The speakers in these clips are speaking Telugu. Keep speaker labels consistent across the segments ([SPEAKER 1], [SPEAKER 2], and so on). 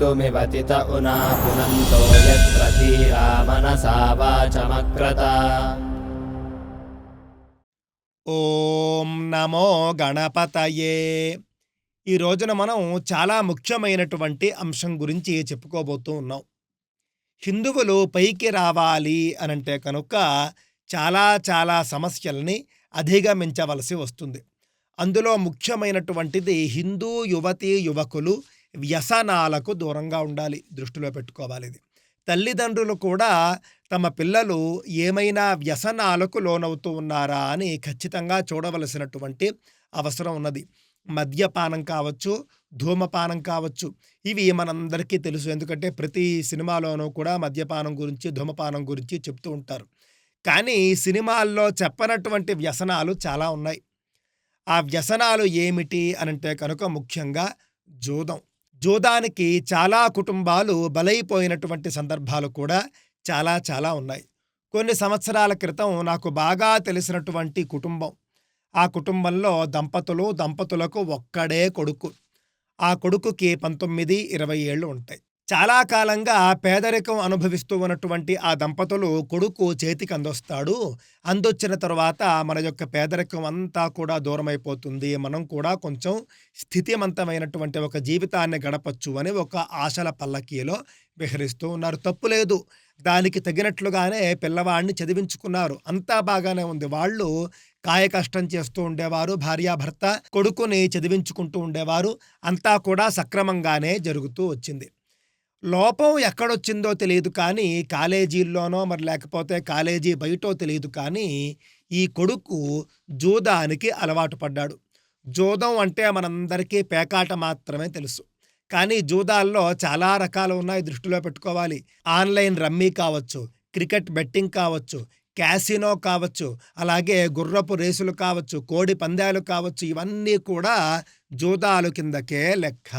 [SPEAKER 1] मृत्युमिवतित उना पुनन्तो यत्र धीरा मनसा वाचमक्रता
[SPEAKER 2] ఓం నమో గణపతయే ఈ రోజున మనం చాలా ముఖ్యమైనటువంటి అంశం గురించి చెప్పుకోబోతూ ఉన్నాం హిందువులు పైకి రావాలి అనంటే కనుక చాలా చాలా సమస్యల్ని అధిగమించవలసి వస్తుంది అందులో ముఖ్యమైనటువంటిది హిందూ యువతీ యువకులు వ్యసనాలకు దూరంగా ఉండాలి దృష్టిలో పెట్టుకోవాలి ఇది. తల్లిదండ్రులు కూడా తమ పిల్లలు ఏమైనా వ్యసనాలకు లోనవుతూ ఉన్నారా అని ఖచ్చితంగా చూడవలసినటువంటి అవసరం ఉన్నది. మద్యపానం కావచ్చు ధూమపానం కావచ్చు ఇవి మనందరికీ తెలుసు. ఎందుకంటే ప్రతి సినిమాలోనూ కూడా మద్యపానం గురించి ధూమపానం గురించి చెప్తూ ఉంటారు. కానీ సినిమాల్లో చెప్పనటువంటి వ్యసనాలు చాలా ఉన్నాయి. ఆ వ్యసనాలు ఏమిటి అనంటే కనుక ముఖ్యంగా జూదం. జూదానికి చాలా కుటుంబాలు బలైపోయినటువంటి సందర్భాలు కూడా చాలా చాలా ఉన్నాయి. కొన్ని సంవత్సరాల క్రితం నాకు బాగా తెలిసినటువంటి కుటుంబం. ఆ కుటుంబంలో దంపతులు దంపతులకు ఒక్కడే కొడుకు. ఆ కొడుకుకి పంతొమ్మిది ఇరవై ఏళ్ళు ఉంటాయి. చాలా కాలంగా పేదరికం అనుభవిస్తూ ఉన్నటువంటి ఆ దంపతులు కొడుకు చేతికి అందొస్తాడు. అందొచ్చిన తర్వాత మన యొక్క పేదరికం అంతా కూడా దూరమైపోతుంది. మనం కూడా కొంచెం స్థితిమంతమైనటువంటి ఒక జీవితాన్ని గడపచ్చు అని ఒక ఆశల పల్లకీలో విహరిస్తూ ఉన్నారు. తప్పు లేదు. దానికి తగినట్లుగానే పిల్లవాడిని చదివించుకున్నారు. అంతా బాగానే ఉంది. వాళ్ళు కాయ కష్టం చేస్తూ ఉండేవారు భార్యాభర్త కొడుకుని చదివించుకుంటూ ఉండేవారు. అంతా కూడా సక్రమంగానే జరుగుతూ వచ్చింది. లోపం ఎక్కడొచ్చిందో తెలియదు కానీ కాలేజీల్లోనో మరి లేకపోతే కాలేజీ బయటో తెలియదు కానీ ఈ కొడుకు జూదానికి అలవాటు పడ్డాడు. జూదం అంటే మనందరికీ పేకాట మాత్రమే తెలుసు. కానీ జూదాల్లో చాలా రకాలు ఉన్నాయి దృష్టిలో పెట్టుకోవాలి. ఆన్లైన్ రమ్మీ కావచ్చు క్రికెట్ బెట్టింగ్ కావచ్చు క్యాసినో కావచ్చు అలాగే గుర్రపు రేసులు కావచ్చు కోడి పందాలు కావచ్చు ఇవన్నీ కూడా జూదాలు కిందకే లెక్క.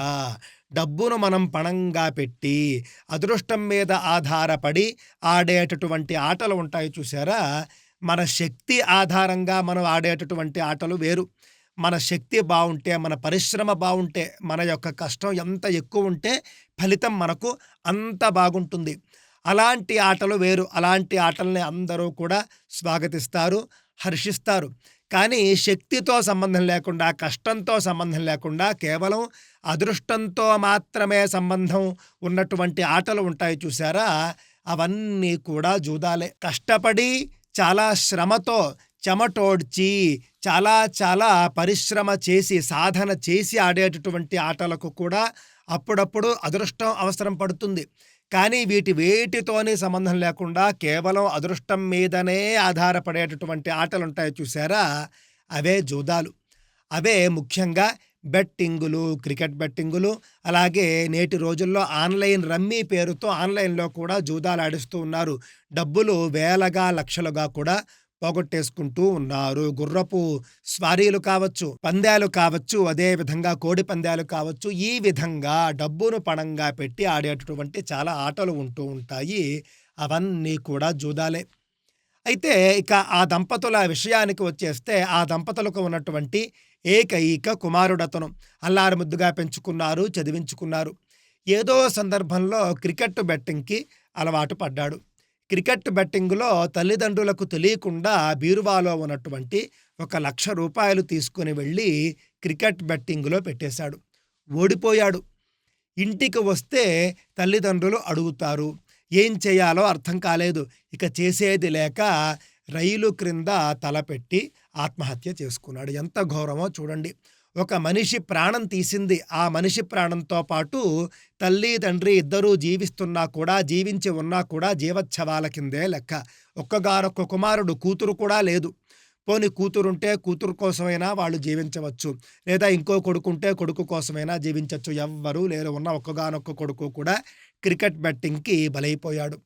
[SPEAKER 2] డబ్బును మనం పణంగా పెట్టి అదృష్టం మీద ఆధారపడి ఆడేటటువంటి ఆటలు ఉంటాయి చూసారా? మన శక్తి ఆధారంగా మనం ఆడేటటువంటి ఆటలు వేరు. మన శక్తి బాగుంటే మన పరిశ్రమ బాగుంటే మన యొక్క కష్టం ఎంత ఎక్కువ ఉంటే ఫలితం మనకు అంత బాగుంటుంది. అలాంటి ఆటలు వేరు. అలాంటి ఆటల్ని అందరూ కూడా స్వాగతిస్తారు హర్షిస్తారు. కానీ శక్తితో సంబంధం లేకుండా కష్టంతో సంబంధం లేకుండా కేవలం అదృష్టంతో మాత్రమే సంబంధం ఉన్నటువంటి ఆటలు ఉంటాయి చూసారా అవన్నీ కూడా జూదాలే. కష్టపడి చాలా శ్రమతో చెమటోడ్చి చాలా చాలా పరిశ్రమ చేసి సాధన చేసి ఆడేటటువంటి ఆటలకు కూడా అప్పుడప్పుడు అదృష్టం అవసరం పడుతుంది. కానీ వీటి వేటితోనే సంబంధం లేకుండా కేవలం అదృష్టం మీదనే ఆధారపడేటటువంటి ఆటలు ఉంటాయి చూసారా అవే జూదాలు. అవే ముఖ్యంగా బెట్టింగులు క్రికెట్ బెట్టింగులు అలాగే నేటి రోజుల్లో ఆన్లైన్ రమ్మీ పేరుతో ఆన్లైన్లో కూడా జూదాలు ఆడిస్తూ ఉన్నారు. డబ్బులు వేలగా లక్షలుగా కూడా పోగొట్టేసుకుంటూ ఉన్నారు. గుర్రపు స్వారీలు కావచ్చు పందాలు కావచ్చు అదే విధంగా కోడి పందాలు కావచ్చు ఈ విధంగా డబ్బును పణంగా పెట్టి ఆడేటటువంటి చాలా ఆటలు ఉంటూ ఉంటాయి. అవన్నీ కూడా జూదాలే. అయితే ఇక ఆ దంపతుల విషయానికి వచ్చేస్తే ఆ దంపతులకు ఉన్నటువంటి ఏకైక కుమారుడతను అల్లారు ముద్దుగా పెంచుకున్నారు చదివించుకున్నారు. ఏదో సందర్భంలో క్రికెట్ బెట్టింగ్కి అలవాటు పడ్డాడు. క్రికెట్ బెట్టింగ్లో తల్లిదండ్రులకు తెలియకుండా బీరువాలో ఉన్నటువంటి ఒక లక్ష రూపాయలు తీసుకుని వెళ్ళి క్రికెట్ బెట్టింగ్లో పెట్టేశాడు. ఓడిపోయాడు. ఇంటికి వస్తే తల్లిదండ్రులు అడుగుతారు ఏం చేయాలో అర్థం కాలేదు. ఇక చేసేది లేక రైలు క్రింద తలపెట్టి ఆత్మహత్య చేసుకున్నాడు. ఎంత ఘోరమో చూడండి. ఒక మనిషి ప్రాణం తీసింది. ఆ మనిషి ప్రాణంతో పాటు తల్లి తండ్రి ఇద్దరూ జీవిస్తున్నా కూడా జీవించి ఉన్నా కూడా జీవోత్సవాల కిందే లెక్క. ఒక్కగారొక్క కుమారుడు కూతురు కూడా లేదు. పోని కూతురుంటే కూతురు కోసమైనా వాళ్ళు జీవించవచ్చు. లేదా ఇంకో కొడుకుంటే కొడుకు కోసమైనా జీవించవచ్చు ఎవ్వరూ లేరు. ఉన్న ఒక్కగానొక్క కొడుకు కూడా క్రికెట్ బెట్టింగ్కి బలైపోయాడు.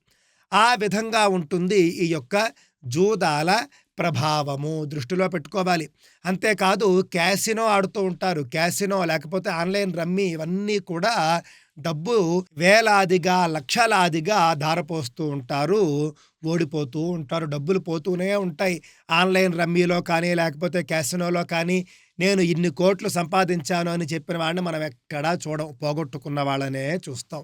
[SPEAKER 2] ఆ విధంగా ఉంటుంది ఈ యొక్క జూదాల ప్రభావము దృష్టిలో పెట్టుకోవాలి. అంతేకాదు క్యాసినో ఆడుతూ ఉంటారు. క్యాసినో లేకపోతే ఆన్లైన్ రమ్మీ ఇవన్నీ కూడా డబ్బు వేలాదిగా లక్షలాదిగా ధారపోస్తూ ఉంటారు. ఓడిపోతూ ఉంటారు. డబ్బులు పోతూనే ఉంటాయి. ఆన్లైన్ రమ్మీలో కానీ లేకపోతే క్యాసినోలో కానీ నేను ఇన్ని కోట్లు సంపాదించాను అని చెప్పిన వాడిని మనం ఎక్కడా చూడం. పోగొట్టుకున్న వాళ్ళనే చూస్తాం.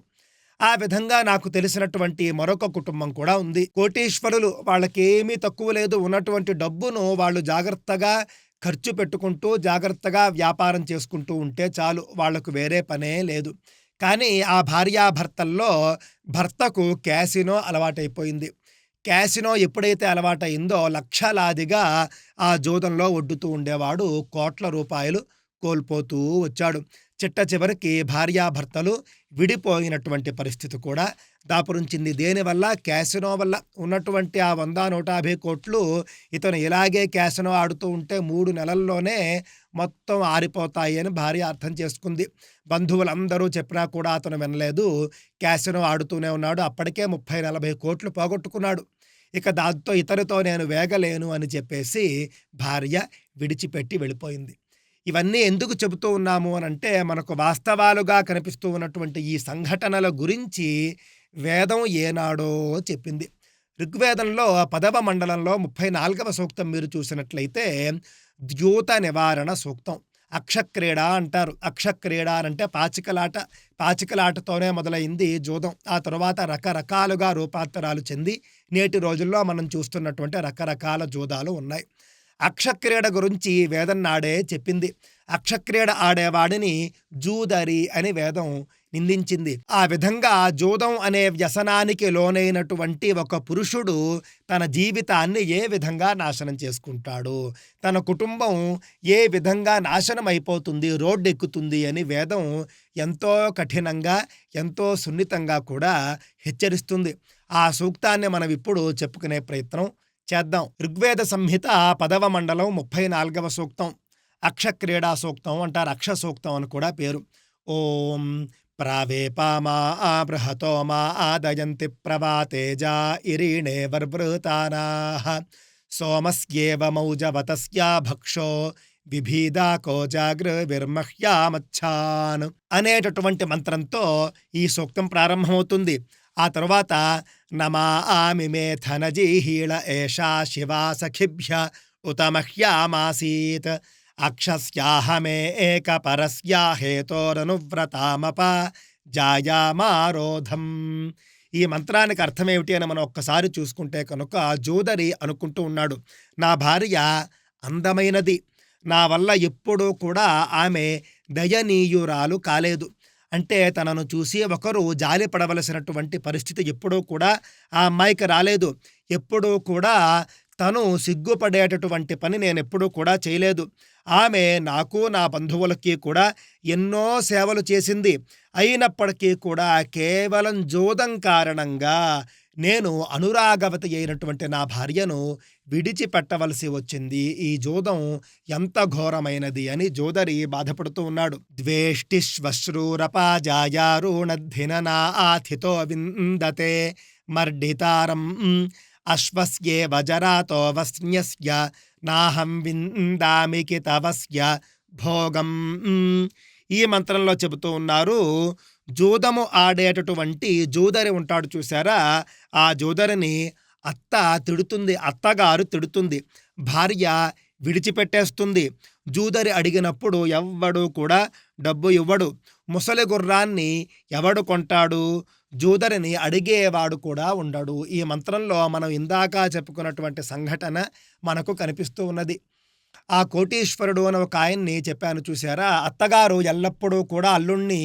[SPEAKER 2] ఆ విధంగా నాకు తెలిసినటువంటి మరొక కుటుంబం కూడా ఉంది. కోటీశ్వరులు వాళ్ళకేమీ తక్కువ లేదు. ఉన్నటువంటి డబ్బును వాళ్ళు జాగ్రత్తగా ఖర్చు పెట్టుకుంటూ జాగ్రత్తగా వ్యాపారం చేసుకుంటూ ఉంటే చాలు. వాళ్ళకు వేరే పనే లేదు. కానీ ఆ భార్యాభర్తల్లో భర్తకు క్యాసినో అలవాటైపోయింది. క్యాసినో ఎప్పుడైతే అలవాటైందో లక్షలాదిగా ఆ జోదంలో ఒడ్డుతూ ఉండేవాడు. కోట్ల రూపాయలు కోల్పోతూ వచ్చాడు. చిట్ట చివరికి భార్యాభర్తలు విడిపోయినటువంటి పరిస్థితి కూడా దాపురించింది. దేనివల్ల క్యాసినో వల్ల. ఉన్నటువంటి ఆ వంద నూట యాభై కోట్లు ఇతను ఇలాగే క్యాసినో ఆడుతూ ఉంటే మూడు నెలల్లోనే మొత్తం ఆరిపోతాయి అని భార్య అర్థం చేసుకుంది. బంధువులందరూ చెప్పినా కూడా అతను వినలేదు. క్యాసినో ఆడుతూనే ఉన్నాడు. అప్పటికే ముప్పై నలభై కోట్లు పోగొట్టుకున్నాడు. ఇక దాంతో ఇతనితో నేను వేగలేను అని చెప్పేసి భార్య విడిచిపెట్టి వెళ్ళిపోయింది. ఇవన్నీ ఎందుకు చెబుతూ ఉన్నాము అని అంటే మనకు వాస్తవాలుగా కనిపిస్తూ ఉన్నటువంటి ఈ సంఘటనల గురించి వేదం ఏనాడో చెప్పింది. ఋగ్వేదంలో పదవ మండలంలో ముప్పై నాలుగవ సూక్తం మీరు చూసినట్లయితే ద్యూత నివారణ సూక్తం. అక్షక్రీడ అంటారు. అక్షక్రీడ అంటే పాచికలాట. పాచికలాటతోనే మొదలైంది జూదం. ఆ తర్వాత రకరకాలుగా రూపాంతరాలు చెంది నేటి రోజుల్లో మనం చూస్తున్నటువంటి రకరకాల జూదాలు ఉన్నాయి. అక్షక్రీడ గురించి వేదం నాడే చెప్పింది. అక్షక్రీడ ఆడేవాడిని జూదరి అని వేదం నిందించింది. ఆ విధంగా జూదం అనే వ్యసనానికి లోనైనటువంటి ఒక పురుషుడు తన జీవితాన్ని ఏ విధంగా నాశనం చేసుకుంటాడు? తన కుటుంబం ఏ విధంగా నాశనం అయిపోతుంది రోడ్డు ఎక్కుతుంది అని వేదం ఎంతో కఠినంగా ఎంతో సున్నితంగా కూడా హెచ్చరిస్తుంది. ఆ సూక్తాన్ని మనం ఇప్పుడు చెప్పుకునే ప్రయత్నం చేద్దాం. ఋగ్వేద సంహిత పదవ మండలం ముప్పై నాలుగవ సూక్తం. అక్షక్రీడా సూక్తం అంటారు. అక్ష సూక్తం అని కూడా పేరు. ఓం ప్రావేపామా బృహతో మా ఆదయంతి ప్రవాతేజా ఇరీణే వర్భృతానా సోమస్యేవ మౌజవతస్యా భక్షో విభీదాకో జాగృవిర్మహ్యామచ్చాన్ అనేటటువంటి మంత్రంతో ఈ సూక్తం ప్రారంభమవుతుంది. ఆ తరువాత నమా ఆమి మే ధనజీహీళ ఏషా శివా సఖిభ్య ఉత మహ్యామాసీత్ అక్షస్యాహమే ఏక పరస్యా హేతోరనువ్రతామప జాయామారోధం. ఈ మంత్రానికి అర్థమేమిటి అని మనం ఒక్కసారి చూసుకుంటే కనుక జోదరి అనుకుంటూ ఉన్నాడు నా భార్య అందమైనది నా వల్ల ఎప్పుడూ కూడా ఆమె దయనీయురాలు కాలేదు. అంటే తనను చూసి ఒకరు జాలి పడవలసినటువంటి పరిస్థితి ఎప్పుడూ కూడా ఆ అమ్మాయికి రాలేదు. ఎప్పుడూ కూడా తను సిగ్గుపడేటటువంటి పని నేను ఎప్పుడూ కూడా చేయలేదు. ఆమె నాకు నా బంధువులకి కూడా ఎన్నో సేవలు చేసింది. అయినప్పటికీ కూడా కేవలం జోదం కారణంగా నేను అనురాగవతి అయినటువంటి నా భార్యను విడిచిపెట్టవలసి వచ్చింది. ఈ జోదం ఎంత ఘోరమైనది అని జోదరి బాధపడుతూ ఉన్నాడు. ద్వేష్టి శ్వశ్రూరపాజాయారుణద్ధిననా ఆథితో విందతే మర్డితారం అశ్వస్యే వజరాతో వస్న్యస్య నాహం విందామికి తవస్య భోగం. ఈ మంత్రంలో చెబుతూ ఉన్నారు జూదము ఆడేటటువంటి జూదరి ఉంటాడు చూసారా ఆ జూదరిని అత్త తిడుతుంది అత్తగారు తిడుతుంది భార్య విడిచిపెట్టేస్తుంది. జూదరి అడిగినప్పుడు ఎవ్వడు కూడా డబ్బు ఇవ్వడు. ముసలి గుర్రాన్ని ఎవడు కొంటాడు? జూదరిని అడిగేవాడు కూడా ఉండడు. ఈ మంత్రంలో మనం ఇందాక చెప్పుకున్నటువంటి సంఘటన మనకు కనిపిస్తూ ఉన్నది. ఆ కోటీశ్వరుడు అని ఒక ఆయన్ని చెప్పాను చూసారా అత్తగారు ఎల్లప్పుడూ కూడా అల్లుణ్ణి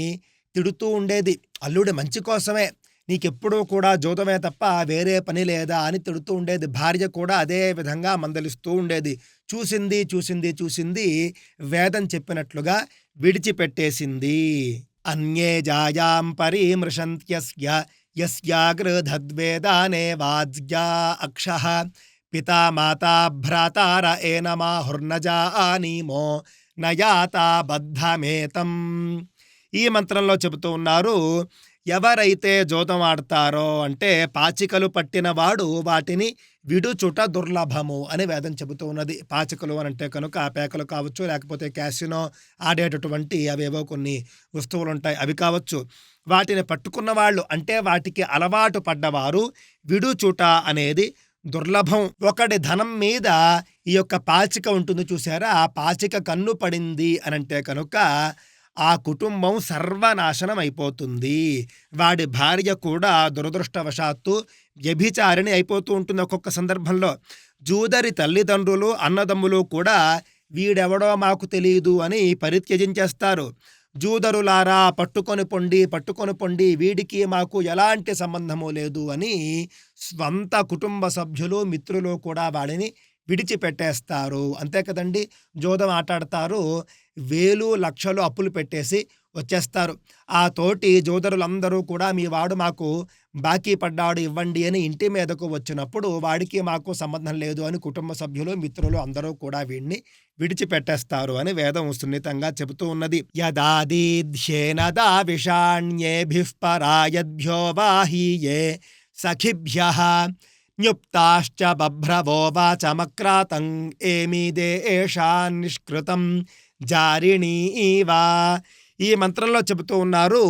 [SPEAKER 2] తిడుతూ ఉండేది. అల్లుడి మంచి కోసమే. నీకెప్పుడూ కూడా జోదమే తప్ప వేరే పని లేదా అని తిడుతూ ఉండేది. భార్య కూడా అదే విధంగా మందలిస్తూ ఉండేది. చూసింది చూసింది చూసింది వేదం చెప్పినట్లుగా విడిచిపెట్టేసింది. అన్యే జాయాం పరీమృశంత్యస్య యస్యాగృధద్వేదానే వాజ్ఞా అక్ష పితా మాతా భ్రాతార ఏనమాహుర్నజానీమో నయాతా బద్ధమేతం. ఈ మంత్రంలో చెబుతూ ఉన్నారు ఎవరైతే జోదం ఆడతారో అంటే పాచికలు పట్టినవాడు వాటిని విడుచుట దుర్లభము అని వేదం చెబుతూ ఉన్నది. పాచికలు అని అంటే కనుక పేకలు కావచ్చు లేకపోతే క్యాసినో ఆడేటటువంటి అవేవో కొన్ని వస్తువులు ఉంటాయి అవి కావచ్చు. వాటిని పట్టుకున్న వాళ్ళు అంటే వాటికి అలవాటు పడ్డవారు విడుచుట అనేది దుర్లభం. ఒకటి ధనం మీద ఈ యొక్క పాచిక ఉంటుంది చూసారా ఆ పాచిక కన్ను పడింది అనంటే కనుక ఆ కుటుంబం సర్వనాశనం అయిపోతుంది వాడి భార్య కూడా దురదృష్టవశాత్తు వ్యభిచారిణి అయిపోతూ ఉంటుంది ఒక్కొక్క సందర్భంలో. జూదరి తల్లిదండ్రులు అన్నదమ్ములు కూడా వీడెవడో మాకు తెలియదు అని పరిత్యజించేస్తారు జూదరులారా పట్టుకొని పొండి పట్టుకొని పొండి వీడికి మాకు ఎలాంటి సంబంధము లేదు అని స్వంత కుటుంబ సభ్యులు మిత్రులు కూడా వాడిని విడిచిపెట్టేస్తారు. అంతే కదండి? జోదం ఆటాడతారు. వేలు లక్షలు అప్పులు పెట్టేసి వచ్చేస్తారు. ఆ తోటి జోదరులందరూ కూడా మీ వాడు మాకు బాకీ పడ్డాడు ఇవ్వండి అని ఇంటి మీదకు వచ్చినప్పుడు వాడికి మాకు సంబంధం లేదు అని కుటుంబ సభ్యులు మిత్రులు అందరూ కూడా వీడిని విడిచిపెట్టేస్తారు అని వేదం సున్నితంగా చెబుతూ ఉన్నది. యదాదీధ్యేనదా విషాణ్యేభిః పరాయద్భ్యో వాహీయే సఖిభ్య న్యుప్తాశ్చ బభ్రవో వాచమక్రాతం ఏమీదే ఏషా నిష్కృతం జారిణీవా ఈ మంత్రంలో చెబుతూ ఉన్నారు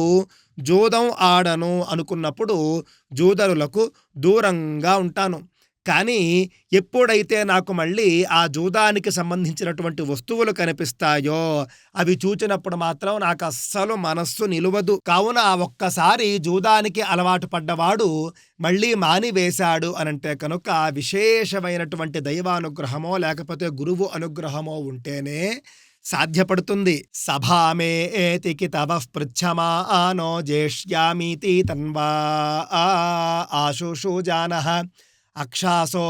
[SPEAKER 2] జూదం ఆడను అనుకున్నప్పుడు జూదరులకు దూరంగా ఉంటాను. కానీ ఎప్పుడైతే నాకు మళ్ళీ ఆ జూదానికి సంబంధించినటువంటి వస్తువులు కనిపిస్తాయో అవి చూచినప్పుడు మాత్రం నాకు అస్సలు మనస్సు నిలువదు కావున ఒక్కసారి జూదానికి అలవాటు పడ్డవాడు మళ్ళీ మానివేశాడు అనంటే కనుక విశేషమైనటువంటి దైవానుగ్రహమో లేకపోతే గురువు అనుగ్రహమో ఉంటేనే సాధ్యపడుతుంది సభామే ఏతికి తవ పృచ్ఛమానో జేష్యామీతి తన్వా ఆశుషు జానహ అక్షాసో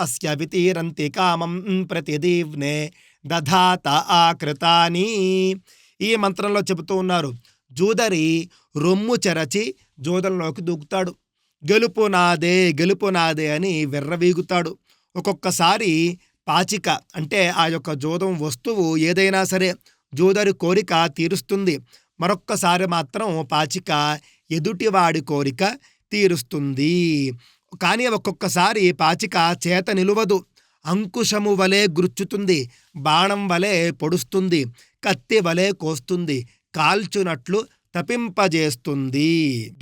[SPEAKER 2] అస్య వితీరంతి కామం ప్రతిదీవ్నే దధాత ఆకృతాని ఈ మంత్రంలో చెబుతూ ఉన్నారు జూదరి రొమ్ము చెరచి జూదంలోకి దూకుతాడు. గెలుపు నాదే గెలుపు నాదే అని విర్రవీగుతాడు. ఒక్కొక్కసారి పాచిక అంటే ఆ యొక్క జూదం వస్తువు ఏదైనా సరే జూదరి కోరిక తీరుస్తుంది. మరొక్కసారి మాత్రం పాచిక ఎదుటివాడి కోరిక తీరుస్తుంది. కానీ ఒక్కొక్కసారి పాచిక చేత నిలువదు. అంకుశము వలె గుర్చుతుంది బాణం వలె పొడుస్తుంది కత్తి వలె కోస్తుంది కాల్చునట్లు తపింపజేస్తుంది.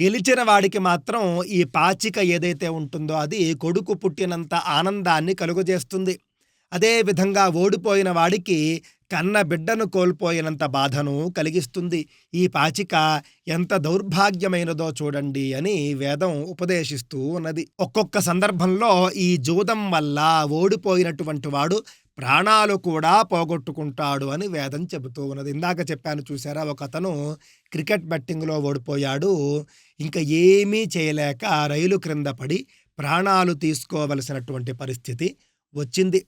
[SPEAKER 2] గెలిచిన వాడికి మాత్రం ఈ పాచిక ఏదైతే ఉంటుందో అది కొడుకు పుట్టినంత ఆనందాన్ని కలుగజేస్తుంది. అదేవిధంగా ఓడిపోయిన వాడికి కన్న బిడ్డను కోల్పోయినంత బాధను కలిగిస్తుంది. ఈ పాచిక ఎంత దౌర్భాగ్యమైనదో చూడండి అని వేదం ఉపదేశిస్తూ ఉన్నది. ఒక్కొక్క సందర్భంలో ఈ జూదం వల్ల ఓడిపోయినటువంటి వాడు ప్రాణాలు కూడా పోగొట్టుకుంటాడు అని వేదం చెబుతూ ఉన్నది. ఇందాక చెప్పాను చూసారా ఒక అతను క్రికెట్ బెట్టింగ్లో ఓడిపోయాడు. ఇంకా ఏమీ చేయలేక రైలు క్రింద పడి ప్రాణాలు తీసుకోవలసినటువంటి పరిస్థితి వచ్చింది.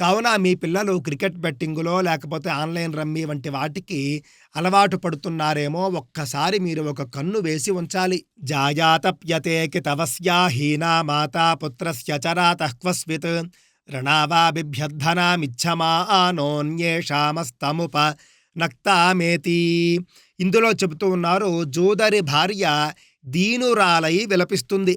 [SPEAKER 2] కావున మీ పిల్లలు క్రికెట్ బెట్టింగులో లేకపోతే ఆన్లైన్ రమ్మీ వంటి వాటికి అలవాటు పడుతున్నారేమో ఒక్కసారి మీరు ఒక కన్ను వేసి ఉంచాలి. జాయాతప్యతేకి తవస్యా హీనా మాతా పుత్రస్య చరాతహ్వస్విత్ రణావా ఆనోన్యేషామస్తముప నక్తామేతి. ఇందులో చెబుతూ ఉన్నారు జూదరి భార్య దీనురాలై విలపిస్తుంది.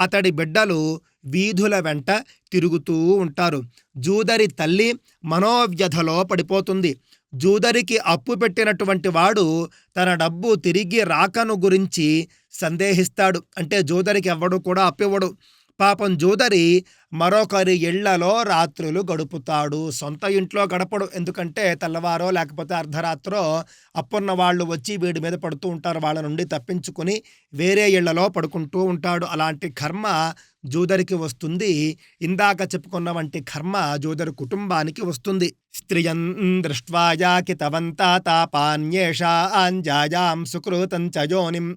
[SPEAKER 2] అతడి బిడ్డలు వీధుల వెంట తిరుగుతూ ఉంటారు. జూదరి తల్లి మనోవ్యధలో పడిపోతుంది. జూదరికి అప్పు పెట్టినటువంటి వాడు తన డబ్బు తిరిగి రాకను గురించి సందేహిస్తాడు. అంటే జూదరికి ఎవ్వడు కూడా అప్పివ్వడు. పాపం జూదరి మరొకరి ఇళ్ళలో రాత్రులు గడుపుతాడు. సొంత ఇంట్లో గడపడు. ఎందుకంటే తెల్లవారో లేకపోతే అర్ధరాత్రో అప్పున్న వాళ్ళు వచ్చి వీడి మీద పడుతూ ఉంటారు. వాళ్ళ నుండి తప్పించుకుని వేరే ఇళ్ళలో పడుకుంటూ ఉంటాడు. అలాంటి కర్మ జూదరికి వస్తుంది. ఇందాక చెప్పుకున్న వంటి కర్మ జూదరి కుటుంబానికి వస్తుంది. స్త్రియం దృష్ట్వాయాకి తవంతా తాపాన్యేషా అంజాయాం సుకృతం చయోనిం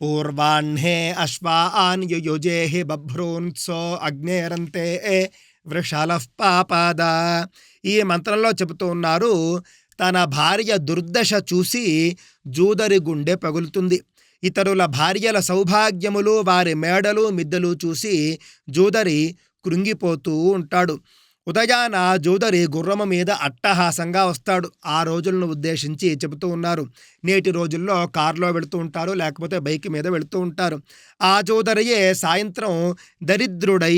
[SPEAKER 2] పూర్వాహ్నే అశ్వాన్ యుయుజేహి బభ్రూన్సో అగ్నేరంతే వృషాలః పాపాద ఈ మంత్రంలో చెబుతూ ఉన్నారు తన భార్య దుర్దశ చూసి జూదరి గుండె పగులుతుంది. ఇతరుల భార్యల సౌభాగ్యములు వారి మేడలు మిద్దెలు చూసి జూదరి కృంగిపోతూ ఉంటాడు. ఉదయాన జోదరి గుర్రము మీద అట్టహాసంగా వస్తాడు. ఆ రోజులను ఉద్దేశించి చెబుతూ ఉన్నారు. నేటి రోజుల్లో కారులో వెళుతూ ఉంటారు లేకపోతే బైక్ మీద వెళుతూ ఉంటారు. ఆ జోదరియే సాయంత్రం దరిద్రుడై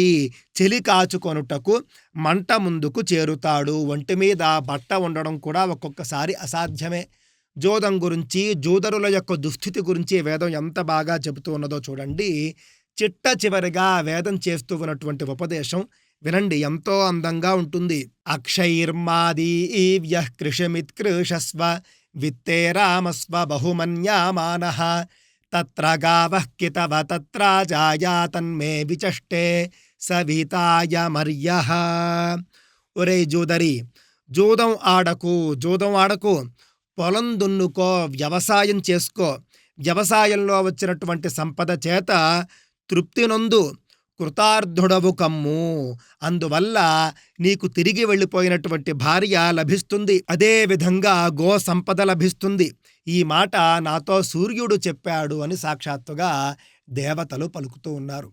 [SPEAKER 2] చెలి కాచుకొనుటకు మంట ముందుకు చేరుతాడు. ఒంటి మీద బట్ట ఉండడం కూడా ఒక్కొక్కసారి అసాధ్యమే. జోదం గురించి జోదరుల యొక్క దుస్థితి గురించి వేదం ఎంత బాగా చెబుతూ ఉన్నదో చూడండి. చిట్ట చివరిగా వేదం చేస్తూ ఉన్నటువంటి ఉపదేశం వినండి ఎంతో అందంగా ఉంటుంది. అక్షైర్మాదీవ్య కృషమిత్కృషస్వ విత్తే రామస్వ బహుమన్యామాన. తత్ర గావః కితవ తత్ర తన్మే విచష్టే సవితాయ మర్య. ఒరే జూదరి జూదం ఆడకు జూదం ఆడకు. పొలం దున్నుకో వ్యవసాయం చేసుకో. వ్యవసాయంలో వచ్చినటువంటి సంపద చేత తృప్తి నొందు. కృతార్థుడవు కమ్ము. అందువల్ల నీకు తిరిగి వెళ్ళిపోయినటువంటి భార్య లభిస్తుంది. అదే విధంగా గో సంపద లభిస్తుంది. ఈ మాట నాతో సూర్యుడు చెప్పాడు అని సాక్షాత్తుగా దేవతలు పలుకుతూ ఉన్నారు.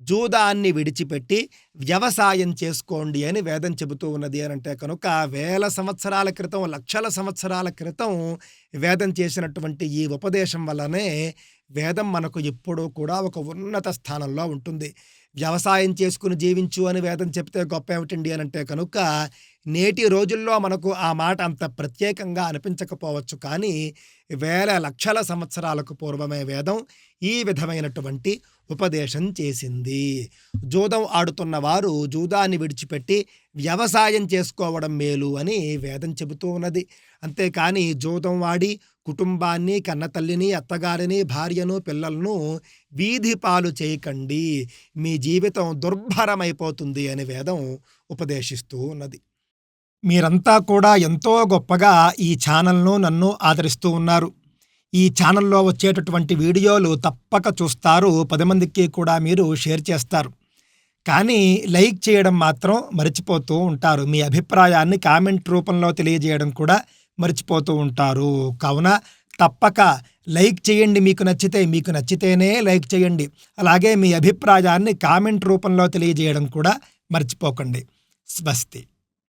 [SPEAKER 2] జూదాన్ని విడిచిపెట్టి వ్యవసాయం చేసుకోండి అని వేదం చెబుతూ ఉన్నది అని అంటే కనుక వేల సంవత్సరాల క్రితం లక్షల సంవత్సరాల క్రితం వేదం చేసినటువంటి ఈ ఉపదేశం వల్లనే వేదం మనకు ఎప్పుడూ కూడా ఒక ఉన్నత స్థానంలో ఉంటుంది. వ్యవసాయం చేసుకుని జీవించు అని వేదం చెప్తే గొప్ప ఏమిటండి అని అంటే కనుక నేటి రోజుల్లో మనకు ఆ మాట అంత ప్రత్యేకంగా అనిపించకపోవచ్చు. కానీ వేల లక్షల సంవత్సరాలకు పూర్వమే వేదం ఈ విధమైనటువంటి ఉపదేశం చేసింది. జూదం ఆడుతున్న వారు జూదాన్ని విడిచిపెట్టి వ్యవసాయం చేసుకోవడం మేలు అని వేదం చెబుతూ ఉన్నది. అంతేకాని జూదం వాడి కుటుంబాన్ని కన్నతల్లిని అత్తగారిని భార్యను పిల్లలను వీధి పాలు చేయకండి. మీ జీవితం దుర్భరమైపోతుంది అని వేదం ఉపదేశిస్తూ ఉన్నది. మీరంతా కూడా ఎంతో గొప్పగా ఈ ఛానల్ను నన్ను ఆదరిస్తూ ఉన్నారు. ఈ ఛానల్లో వచ్చేటటువంటి వీడియోలు తప్పక చూస్తారు. పది మందికి కూడా మీరు షేర్ చేస్తారు. కానీ లైక్ చేయడం మాత్రం మర్చిపోతూ ఉంటారు. మీ అభిప్రాయాన్ని కామెంట్ రూపంలో తెలియజేయడం కూడా మర్చిపోతూ ఉంటారు. కావున తప్పక లైక్ చేయండి. మీకు నచ్చితే మీకు నచ్చితేనే లైక్ చేయండి. అలాగే మీ అభిప్రాయాన్ని కామెంట్ రూపంలో తెలియజేయడం కూడా మర్చిపోకండి. స్వస్తి.